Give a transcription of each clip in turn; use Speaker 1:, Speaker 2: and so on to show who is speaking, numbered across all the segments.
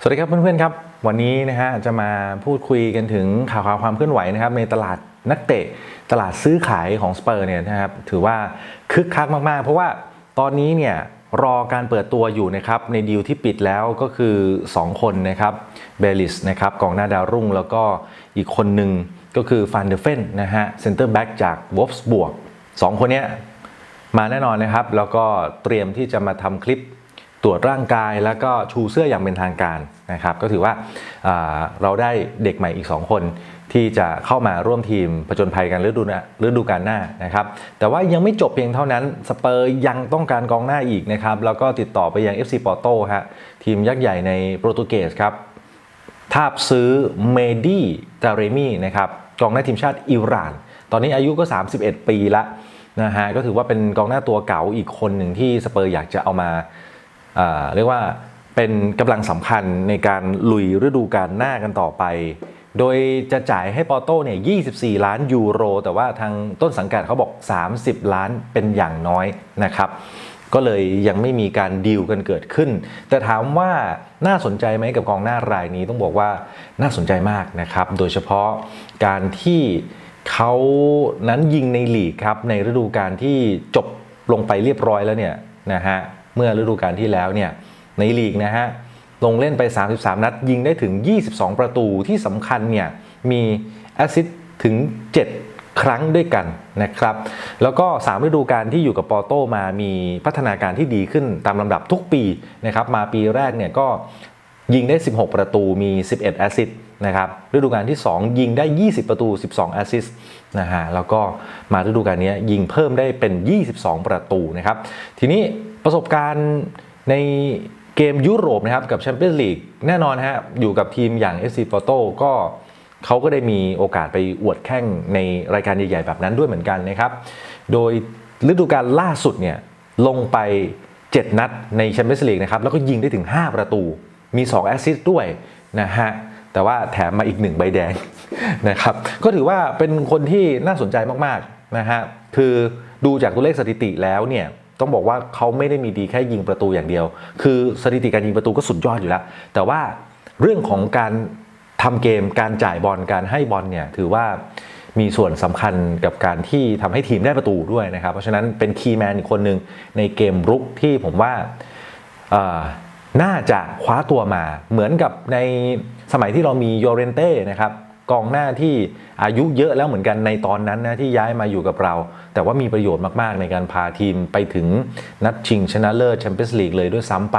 Speaker 1: สวัสดีครับเพื่อนๆครับ วันนี้นะฮะจะมาพูดคุยกันถึงข่าวคราวความเคลื่อนไหวนะครับในตลาดนักเตะตลาดซื้อขายของสเปอร์เนี่ยนะครับถือว่าคึกคักมากๆ เพราะว่าตอนนี้เนี่ยรอการเปิดตัวอยู่นะครับในดีลที่ปิดแล้วก็คือ 2 คนนะครับเบลิสนะครับกองหน้าดาวรุ่ง แล้วก็อีกคนหนึ่งก็คือฟันเดอร์เฟนนะฮะเซนเตอร์แบ็กจากวอฟส์บวกสองคนเนี้ยมาแน่นอนนะครับ แล้วก็เตรียมที่จะมาทำคลิป ตรวจร่างกายแล้วก็ชูเสื้ออย่างเป็นทางการนะครับ ก็ถือว่าเราได้เด็กใหม่อีก 2 คนที่จะเข้ามาร่วมทีมผจญภัยกันฤดูนะฤดูกาลหน้านะครับ แต่ว่ายังไม่จบเพียงเท่านั้นสเปอร์ยังต้องการกองหน้าอีกนะครับ แล้วก็ติดต่อไปยัง FC Porto ฮะทีมยักษ์ใหญ่ในโปรตุเกสครับทาบซื้อเมดี้ตาเรมี่นะครับกองหน้าทีมชาติอิหร่าน ตอนนี้อายุก็ 31 ปีละนะฮะก็ถือว่าเป็นกองหน้าตัวเก่าอีกคนหนึ่งที่สเปอร์อยากจะเอามา เรียกว่าเป็นกำลังสำคัญในการลุยฤดูกาลหน้ากันต่อไป โดยจะจ่ายให้ปอโต้เนี่ย 24 ล้านยูโร แต่ว่าทางต้นสังกัดเขาบอก 30 ล้านเป็นอย่างน้อยนะครับ ก็เลยยังไม่มีการดีลกันเกิดขึ้น แต่ถามว่าน่าสนใจไหมกับกองหน้ารายนี้ต้องบอกว่าน่าสนใจมากนะครับ โดยเฉพาะการที่เขานั้นยิงในลีกครับในฤดูกาลที่จบลงไปเรียบร้อยแล้วเนี่ยนะฮะ เมื่อฤดูกาลที่แล้วเนี่ยในลีกนะฮะลงเล่นไป 33 นัด ยิงได้ถึง 22 ประตูที่สำคัญเนี่ยมีแอสซิสต์ถึง 7 ครั้งด้วยกันนะครับ แล้วก็ 3 ฤดูกาลที่อยู่กับปอโต้มามีพัฒนาการที่ดีขึ้นตามลำดับทุกปีนะครับมาปีแรกเนี่ยก็ยิงได้ 16 ประตูมี 11 แอสซิสต์นะครับฤดูกาลที่ 2 ยิงได้ 20 ประตู 12 แอสซิสต์นะฮะแล้วก็มาฤดูกาลนี้ยิงเพิ่มได้เป็น 22 ประตูนะครับ ทีนี้ ประสบการณ์ในเกมยุโรปนะครับกับแชมเปี้ยนส์ลีกแน่นอนฮะอยู่กับทีมอย่าง FC Porto ก็เขาก็ได้มีโอกาสไปอวดแข่งในรายการใหญ่ๆแบบนั้นด้วยเหมือนกันนะครับ โดยฤดูกาลล่าสุดเนี่ยลงไป 7 นัดในแชมเปี้ยนส์ลีกนะครับแล้วก็ยิงได้ถึง 5 ประตู มี 2 แอสซิสต์ด้วยนะฮะแต่ว่าแถมมาอีก 1 ใบแดงนะครับก็ถือว่าเป็นคนที่น่าสนใจมากๆนะฮะคือดูจากตัวเลขสถิติแล้วเนี่ย ต้องบอกว่าเขาไม่ได้มีดีแค่ยิงประตูอย่างเดียว คือสถิติการยิงประตูก็สุดยอดอยู่แล้ว แต่ว่าเรื่องของการทำเกมการจ่ายบอลการให้บอลเนี่ยถือว่ามีส่วนสำคัญกับการที่ทำให้ทีมได้ประตูด้วยนะครับ เพราะฉะนั้นเป็นคีย์แมนอีกคนหนึ่งในเกมรุกที่ผมว่าน่าจะคว้าตัวมาเหมือนกับในสมัยที่เรามีโยเรนเต้นะครับ กองหน้าที่อายุเยอะแล้วเหมือนกันในตอนนั้นนะที่ย้ายมาอยู่กับเรา แต่ว่ามีประโยชน์มาก ๆ ในการพาทีมไปถึงนัดชิงชนะเลิศแชมเปี้ยนส์ลีกเลยด้วยซ้ำไป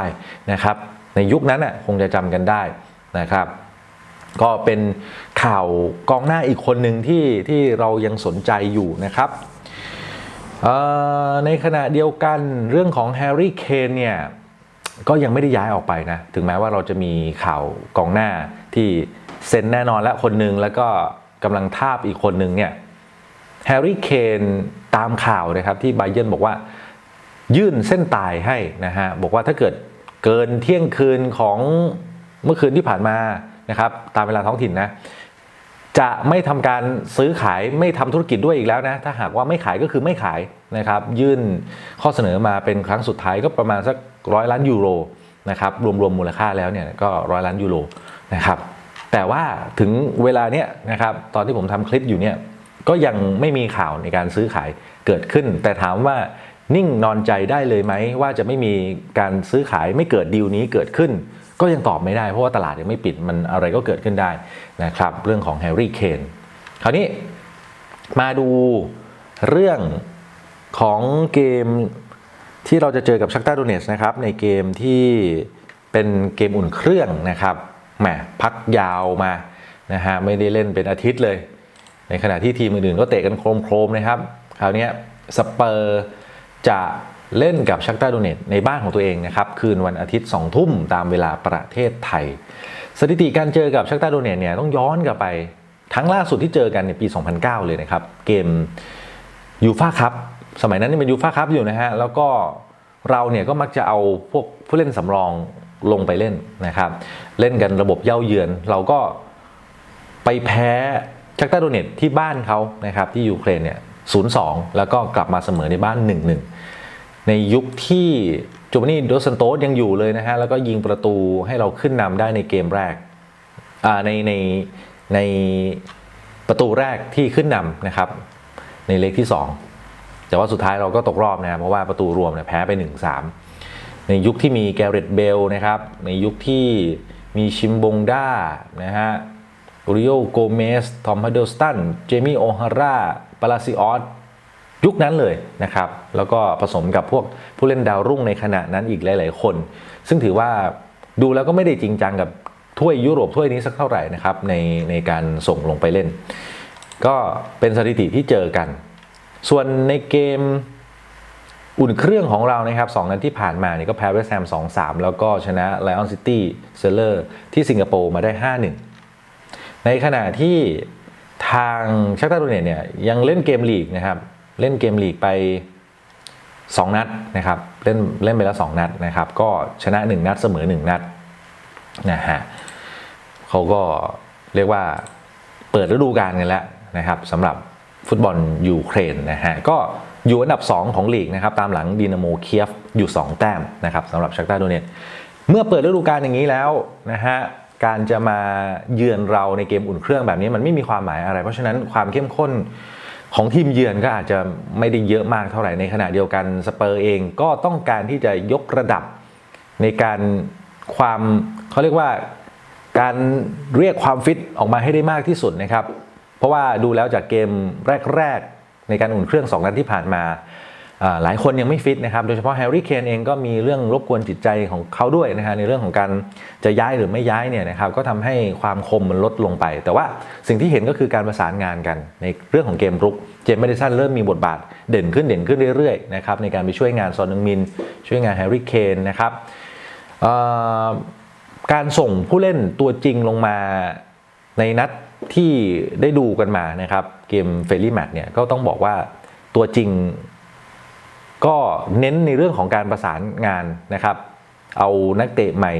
Speaker 1: นะครับ ในยุคนั้นน่ะคงจะจำกันได้นะครับก็เป็นข่าวกองหน้าอีกคนหนึ่งที่ที่เรายังสนใจอยู่นะครับในขณะเดียวกันเรื่องของแฮร์รี่เคนเนี่ยก็ยังไม่ได้ย้ายออกไปนะ ถึงแม้ว่าเราจะมีข่าวกองหน้าที่ เซ็นแน่นอนแล้วคนหนึ่งแล้วก็กำลังทาบอีกคนหนึ่งเนี่ยแฮร์รี่เคนตามข่าวนะครับที่ไบเยนบอกว่ายื่นเส้นตายให้นะฮะบอกว่าถ้าเกิดเกินเที่ยงคืนของเมื่อคืนที่ผ่านมานะครับตามเวลาท้องถิ่นนะจะไม่ทำการซื้อขายไม่ทำธุรกิจด้วยอีกแล้วนะถ้าหากว่าไม่ขายก็คือไม่ขายนะครับยื่นข้อเสนอมาเป็นครั้งสุดท้ายก็ประมาณสักร้อยล้านยูโรนะครับรวมๆมูลค่าแล้วเนี่ยก็ร้อยล้านยูโรนะครับ แต่ว่าถึงเวลาเนี้ยนะครับตอนที่ผมทำคลิปอยู่เนี่ยก็ยังไม่มีข่าวในการซื้อขายเกิดขึ้น แต่ถามว่านิ่งนอนใจได้เลยไหม ว่าจะไม่มีการซื้อขายไม่เกิดดีลนี้เกิดขึ้น ก็ยังตอบไม่ได้เพราะว่าตลาดยังไม่ปิดมันอะไรก็เกิดขึ้นได้นะครับ เรื่องของแฮร์รี่เคนคราวนี้มาดูเรื่องของเกมที่เราจะเจอกับชักตาโดเนสนะครับในเกมที่เป็นเกมอุ่นเครื่องนะครับ แหมพักยาวมานะฮะไม่ได้เล่นเป็นอาทิตย์เลย ในขณะที่ทีมอื่นๆก็เตะกันโครมๆนะครับคราวนี้สเปอร์จะเล่นกับชักตาโดเนตในบ้านของตัวเองนะครับ คืนวันอาทิตย์2ทุ่มตามเวลาประเทศไทย สถิติการเจอกับชักตาโดเนตเนี่ยต้องย้อนกลับไปครั้งล่าสุดที่เจอกันในปี 2009 เลยนะครับ เกมยูฟ่าคัพสมัยนั้นเป็นยูฟ่าคัพอยู่นะฮะแล้วก็เราเนี่ยก็มักจะเอาพวกผู้เล่นสำรอง ลงไปเล่นนะครับ เล่นกันระบบเย่าเยือน เราก็ไปแพ้ชักตาโดเนตที่บ้านเขานะครับที่ยูเครนเนี่ย0-2แล้วก็กลับมาเสมอในบ้าน1-1ในยุคที่จูบานี่โดสันโตสยังอยู่เลยนะฮะแล้วก็ยิงประตูให้เราขึ้นนำได้ในเกมแรกในในในประตูแรกที่ขึ้นนำนะครับ ในเลขที่ 2 แต่ว่าสุดท้ายเราก็ตกรอบนะครับเพราะว่าประตูรวมเนี่ยแพ้ไป 1-3 ในยุคที่มีแกเรตเบลนะครับ ในยุคที่มีชิมบงด้านะฮะอริโอโกเมส ทอมฮัดเดิลสตัน เจมี่โอฮาร่าปาลาซิออสยุคนั้นเลยนะครับ แล้วก็ผสมกับพวกผู้เล่นดาวรุ่งในขณะนั้นอีกหลาย ๆ คน ซึ่งถือว่าดูแล้วก็ไม่ได้จริงจังกับถ้วยยุโรปถ้วยนี้สักเท่าไหร่นะครับในในการส่งลงไปเล่น ก็เป็นสถิติที่เจอกัน ส่วนในเกม อุ่นเครื่องของเรานะครับสองนัดที่ผ่านมาเนี่ยก็แพ้เวสต์แฮม2-3แล้วก็ชนะไลออนซิตี้เซเลอร์ที่สิงคโปร์มาได้5-1ในขณะที่ทางชักตาดูเนตเนี่ยยังเล่นเกมลีกนะครับเล่นเกมลีกไป 2 นัดนะครับเล่นเล่นไปแล้ว 2 นัดนะครับก็ชนะ 1 นัดเสมอ 1 นัดนะฮะเขาก็เรียกว่าเปิดฤดูกาลกันแล้วนะครับสำหรับฟุตบอลยูเครนนะฮะก็ อยู่อันดับ 2 ของลีกนะครับตามหลังดีนาโมเคียฟอยู่ 2 แต้มนะครับสำหรับชักตาโดเนตเมื่อเปิดฤดูกาลอย่างนี้แล้วนะฮะการจะมาเยือนเราในเกมอุ่นเครื่องแบบนี้มันไม่มีความหมายอะไร เพราะฉะนั้นความเข้มข้นของทีมเยือนก็อาจจะไม่ได้เยอะมากเท่าไหร่ในขณะเดียวกันสเปอร์เองก็ต้องการที่จะยกระดับในการความเขาเรียกว่าการเรียกความฟิตออกมาให้ได้มากที่สุดนะครับ เพราะว่าดูแล้วจากเกมแรก ๆ ในการอุ่นเครื่อง 2 นัดที่ผ่านมาหลายคนยังไม่ฟิตนะครับ โดยเฉพาะแฮร์รี่เคนเองก็มีเรื่องรบกวนจิตใจของเขาด้วยนะฮะในเรื่องของการจะย้ายหรือไม่ย้ายเนี่ยนะครับก็ทำให้ความคมมันลดลงไป แต่ว่าสิ่งที่เห็นก็คือการประสานงานกัน ในเรื่องของเกมรุก เจมส์แมดิสันเริ่มมีบทบาทเด่นขึ้นเด่นขึ้นเรื่อยๆนะครับในการไปช่วยงานซอนนึงมิน ช่วยงานแฮร์รี่เคนนะครับการส่งผู้เล่นตัวจริงลงมาในนัดที่ได้ดูกันมานะครับ เกมเฟรลี่แมตเนี่ยก็ต้องบอกว่าตัวจริง ก็เน้นในเรื่องของการประสานงานนะครับ เอานักเตะใหม่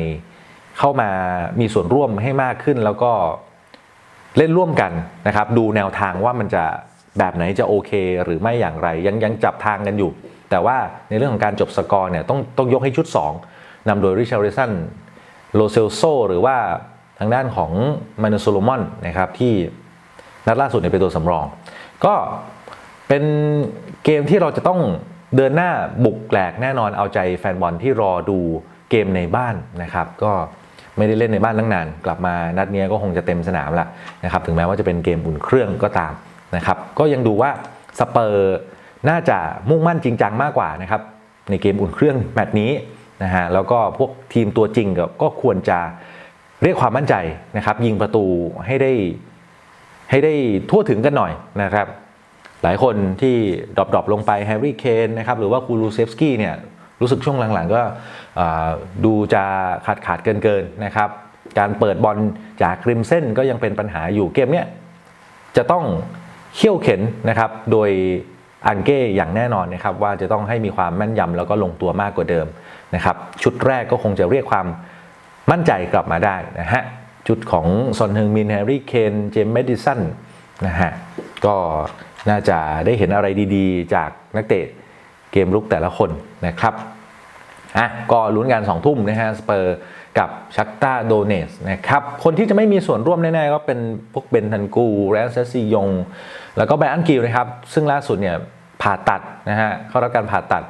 Speaker 1: เข้ามามีส่วนร่วมให้มากขึ้นแล้วก็เล่นร่วมกันนะครับ ดูแนวทางว่ามันจะแบบไหนจะโอเคหรือไม่อย่างไร ยังยังจับทางกันอยู่ แต่ว่าในเรื่องของการจบสกอร์เนี่ยต้องต้องยกให้ชุด 2นำโดยริชาร์ดสันโลเซลโซหรือว่าทางด้านของมานูโซโลมอนนะครับที่ นัดล่าสุดเนี่ยเป็นตัวสำรอง ก็เป็นเกมที่เราจะต้องเดินหน้าบุกแหลกแน่นอนเอาใจแฟนบอลที่รอดูเกมในบ้านนะครับ ก็ไม่ได้เล่นในบ้านตั้งนาน กลับมานัดเนี้ยก็คงจะเต็มสนามละนะครับถึงแม้ว่าจะเป็นเกมอุ่นเครื่องก็ตามนะครับก็ยังดูว่าสเปอร์น่าจะมุ่งมั่นจริงจังมากกว่านะครับในเกมอุ่นเครื่องแมตช์นี้นะฮะแล้วก็พวกทีมตัวจริงก็ควรจะเรียกความมั่นใจนะครับยิงประตูให้ได้ ให้ได้ทั่วถึงกันหน่อยนะครับ หลายคนที่ดรอปๆลงไปแฮร์รี่เคนนะครับหรือว่าคูลูเซฟสกี้เนี่ยรู้สึกช่วงหลังๆ ก็ดูจะขาดขาดๆเกินๆนะครับ การเปิดบอลจากริมเส้นก็ยังเป็นปัญหาอยู่เกมเนี้ยจะต้องเขี่ยวเข็นนะครับ โดยอังเก้อย่างแน่นอนนะครับ ว่าจะต้องให้มีความแม่นยำแล้วก็ลงตัวมากกว่าเดิมนะครับ ชุดแรกก็คงจะเรียกความมั่นใจกลับมาได้นะฮะ จุดของซอนเฮงมินแฮร์รี่เคนเจมส์แมดิสันนะฮะก็น่าจะได้เห็นอะไรดีๆ จากนักเตะเกมรุกแต่ละคนนะครับอะก็ลุ้นกัน2ทุ่มนะฮะสเปอร์กับชักตาโดเนสนะครับ คนที่จะไม่มีส่วนร่วมแน่ๆ ก็เป็นพวกเบนทันกู แรนเซซียง แล้วก็แบรอันกิลนะครับ ซึ่งล่าสุดเนี่ยผ่าตัดนะฮะเข้ารับการผ่าตัด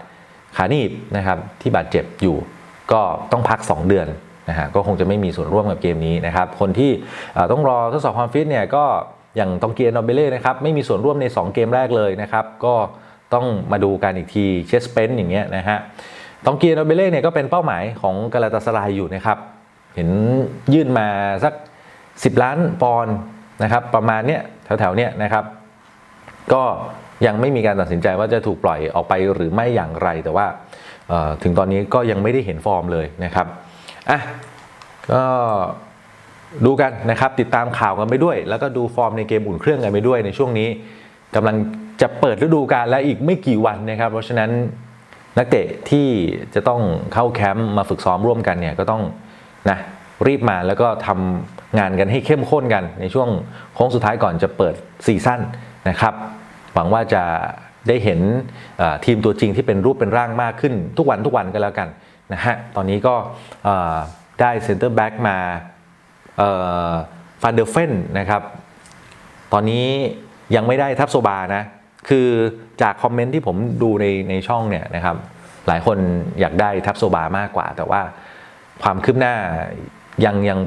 Speaker 1: ขาหนีบนะครับที่บาดเจ็บอยู่ ก็ต้องพัก 2 เดือน นะฮะก็คงจะไม่มีส่วนร่วมกับเกมนี้นะครับคนที่ต้องรอทดสอบความฟิตเนี่ยก็อย่างตองเกียร์นอเบเล่นะครับไม่มีส่วนร่วมใน 2 เกมแรกเลยนะครับก็ต้องมาดูกันอีกทีเชสเปนอย่างเงี้ยนะฮะตองเกียร์นอเบเล่เนี่ยก็เป็นเป้าหมายของกาลาตาสลายอยู่นะครับเห็นยื่นมาสัก 10 ล้านปอนด์นะครับประมาณเนี้ยแถวๆเนี้ยนะครับ ก็ยังไม่มีการตัดสินใจว่าจะถูกปล่อยออกไปหรือไม่อย่างไรแต่ว่าถึงตอนนี้ก็ยังไม่ได้เห็นฟอร์มเลยนะครับ อะก็ดูกันนะครับ ติดตามข่าวกันไปด้วย แล้วก็ดูฟอร์มในเกมอุ่นเครื่องกันไปด้วยในช่วงนี้กำลังจะเปิดฤดูกาลและอีกไม่กี่วันนะครับ เพราะฉะนั้นนักเตะที่จะต้องเข้าแคมป์มาฝึกซ้อมร่วมกันเนี่ยก็ต้องนะรีบมาแล้วก็ทำงานกันให้เข้มข้นกัน ในช่วงโค้งสุดท้ายก่อนจะเปิดซีซั่นนะครับ หวังว่าจะได้เห็นทีมตัวจริงที่เป็นรูปเป็นร่างมากขึ้นทุกวันทุกวันก็แล้วกัน นะฮะ ตอนนี้ก็ได้เซนเตอร์แบ็กมาฟันเดอร์เฟนนะครับ ตอนนี้ยังไม่ได้ทับโซบานะ คือจากคอมเมนต์ที่ผมดูในในช่องเนี่ยนะครับ หลายคนอยากได้ทับโซบามากกว่า แต่ว่าความคืบหน้ายังยัง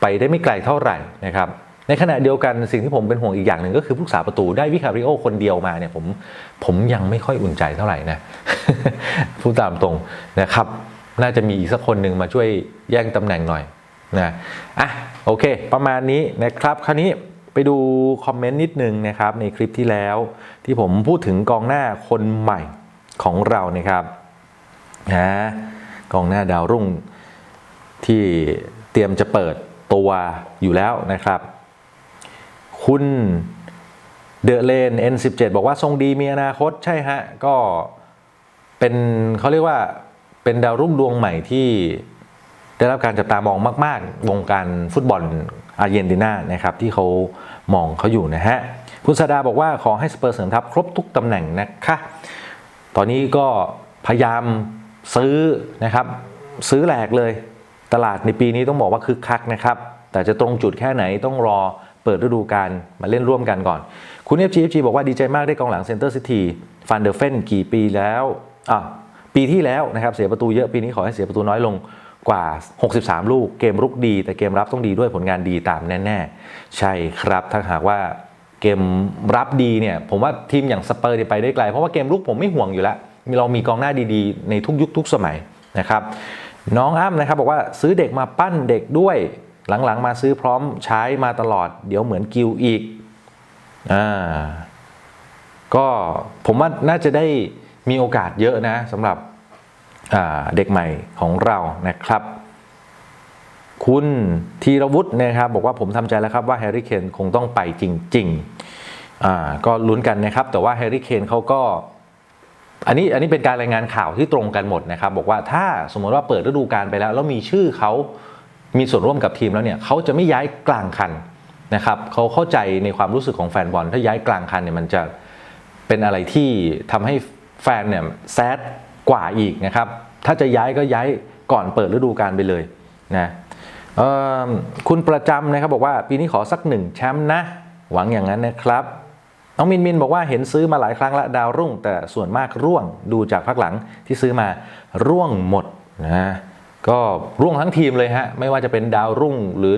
Speaker 1: ไปได้ไม่ไกลเท่าไหร่นะครับในขณะเดียวกันสิ่งที่ผมเป็นห่วงอีกอย่างหนึ่งก็คือผู้สาประตูได้วิคาริโอคนเดียวมาเนี่ยผมผมยังไม่ค่อยอุ่นใจเท่าไหร่นะพูดตามตรงนะครับ น่าจะมีอีกสักคนหนึ่งมาช่วยแย่งตำแหน่งหน่อยนะอะโอเค ประมาณนี้นะครับ คราวนี้ไปดูคอมเมนต์นิดนึงนะครับ ในคลิปที่แล้ว ที่ผมพูดถึงกองหน้าคนใหม่ของเรานะครับนะกองหน้าดาวรุ่งที่เตรียมจะเปิดตัวอยู่แล้วนะครับ คุณเดอะเลน N17 บอกว่าทรงดีมีอนาคตใช่ฮะ ก็เป็นเขาเรียกว่า เป็นดาวรุ่งดวงใหม่ที่ได้รับการจับตามองมาก ๆ วงการฟุตบอลอาร์เจนตินานะครับที่เขามองเขาอยู่นะฮะคุณสดาบอกว่าขอให้สเปอร์เสริมทัพครบทุกตำแหน่งนะคะตอนนี้ก็พยายามซื้อนะครับซื้อแหลกเลยตลาดในปีนี้ต้องบอกว่าคึกคักนะครับ แต่จะตรงจุดแค่ไหนต้องรอเปิดฤดูกาลมาเล่นร่วมกันก่อน คุณ FGFG บอกว่าดีใจมากได้กองหลังเซนเตอร์ซิตี้ฟันเดอร์เฟนกี่ปีแล้วอะ ปีที่แล้วนะครับเสียประตูเยอะปีนี้ขอให้เสียประตูน้อยลงกว่า 63 ลูกเกมรุกดี แต่เกมรับต้องดีด้วยผลงานดีตามแน่ ๆ ใช่ครับถ้าหากว่าเกมรับดีเนี่ยผมว่าทีมอย่างสเปอร์ไปได้ไกล เพราะว่าเกมรุกผมไม่ห่วงอยู่แล้วเรามีกองหน้าดีๆ ในทุกยุคทุกสมัยนะครับน้องอ้ำนะครับบอกว่าซื้อเด็กมาปั้นเด็กด้วยหลังๆ มาซื้อพร้อมใช้มาตลอด เดี๋ยวเหมือนกิวอีกอ่าก็ผมว่าน่าจะได้ มีโอกาสเยอะนะสำหรับเด็กใหม่ของเรานะครับ คุณธีรวุฒินะครับ บอกว่าผมทำใจแล้วครับว่าแฮร์รี่เคนคงต้องไปจริงๆก็ลุ้นกันนะครับ แต่ว่าแฮร์รี่เคนเขาก็อันนี้อันนี้เป็นการรายงานข่าวที่ตรงกันหมดนะครับ บอกว่าถ้าสมมติว่าเปิดฤดูกาลไปแล้ว แล้วมีชื่อเขามีส่วนร่วมกับทีมแล้วเนี่ยเขาจะไม่ย้ายกลางคันนะครับเขาเข้าใจในความรู้สึกของแฟนบอล ถ้าย้ายกลางคันเนี่ยมันจะเป็นอะไรที่ทำให้ แฟนเนี่ยแซดกว่าอีกนะครับ ถ้าจะย้ายก็ย้ายก่อนเปิดฤดูกาลไปเลยนะคุณประจำนะครับบอกว่าปีนี้ขอสักหนึ่งแชมป์นะ หวังอย่างนั้นนะครับน้องมินมินบอกว่าเห็นซื้อมาหลายครั้งละดาวรุ่ง แต่ส่วนมากร่วงดูจากพักหลังที่ซื้อมาร่วงหมดนะก็ร่วงทั้งทีมเลยฮะไม่ว่าจะเป็นดาวรุ่งหรือ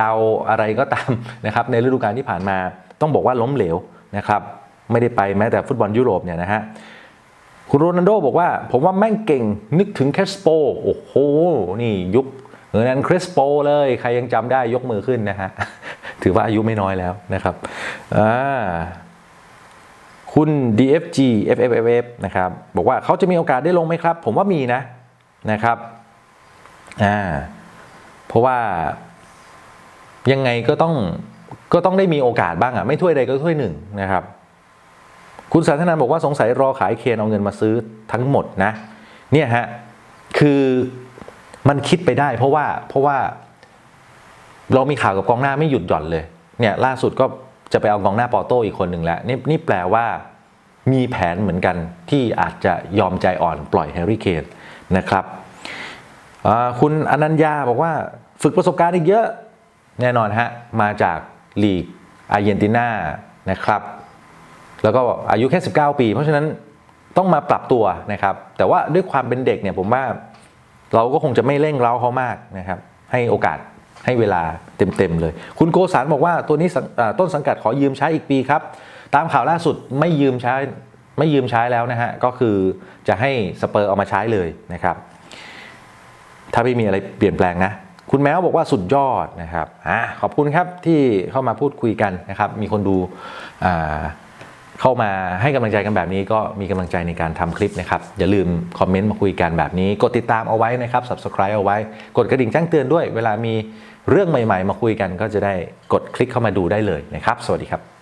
Speaker 1: ดาวอะไรก็ตามนะครับในฤดูกาลที่ผ่านมาต้องบอกว่าล้มเหลวนะครับไม่ได้ไปแม้แต่ฟุตบอลยุโรปเนี่ยนะฮะ คุณโรนัลโดบอกว่า ผมว่าแม่งเก่งนึกถึงแคสโปโอ้โห นี่ยุคเออนั้นคริสโปเลย ใครยังจำได้ยกมือขึ้นนะฮะ ถือว่าอายุไม่น้อยแล้วนะครับอ่าคุณ DFG FFFF นะครับ บอกว่าเขาจะมีโอกาสได้ลงไหมครับ ผมว่ามีนะนะครับอ่าเพราะว่ายังไงก็ต้องก็ต้องได้มีโอกาสบ้างอะไม่ถ้วยใดก็ถ้วยหนึ่งนะครับ คุณสันทนันบอกว่าสงสัยรอขายเคนเอาเงินมาซื้อทั้งหมดนะ เนี่ยฮะ คือมันคิดไปได้ เพราะว่าเพราะว่าเรามีข่าวกับกองหน้าไม่หยุดหย่อนเลย เนี่ยล่าสุดก็จะไปเอากองหน้าปอโต้อีกคนหนึ่งแล้วนี่นี่แปลว่ามีแผนเหมือนกันที่อาจจะยอมใจอ่อนปล่อยแฮร์รี่เคนนะครับคุณอนัญญาบอกว่าฝึกประสบการณ์อีกเยอะแน่นอนฮะ มาจากลีกอาร์เจนตินานะครับ แล้วก็อายุแค่ 19 ปี เพราะฉะนั้นต้องมาปรับตัวนะครับ แต่ว่าด้วยความเป็นเด็กเนี่ยผมว่าเราก็คงจะไม่เร่งเร้าเขามากนะครับ ให้โอกาสให้เวลาเต็ม ๆ เลย คุณโกสารบอกว่าตัวนี้ต้นสังกัดขอยืมใช้อีกปีครับ ตามข่าวล่าสุดไม่ยืมใช้ไม่ยืมใช้แล้วนะฮะ ก็คือจะให้สเปอร์เอามาใช้เลยนะครับ ถ้าไม่มีอะไรเปลี่ยนแปลงนะ คุณแมวบอกว่าสุดยอดนะครับอ่าขอบคุณครับที่เข้ามาพูดคุยกันนะครับ มีคนดูอ่า เข้ามาให้กำลังใจกันแบบนี้ก็มีกำลังใจในการทำคลิปนะครับ อย่าลืมคอมเมนต์มาคุยกันแบบนี้ กดติดตามเอาไว้นะครับ subscribe เอาไว้ กดกระดิ่งแจ้งเตือนด้วย เวลามีเรื่องใหม่ ๆ มาคุยกันก็จะได้กดคลิกเข้ามาดูได้เลยนะครับ สวัสดีครับ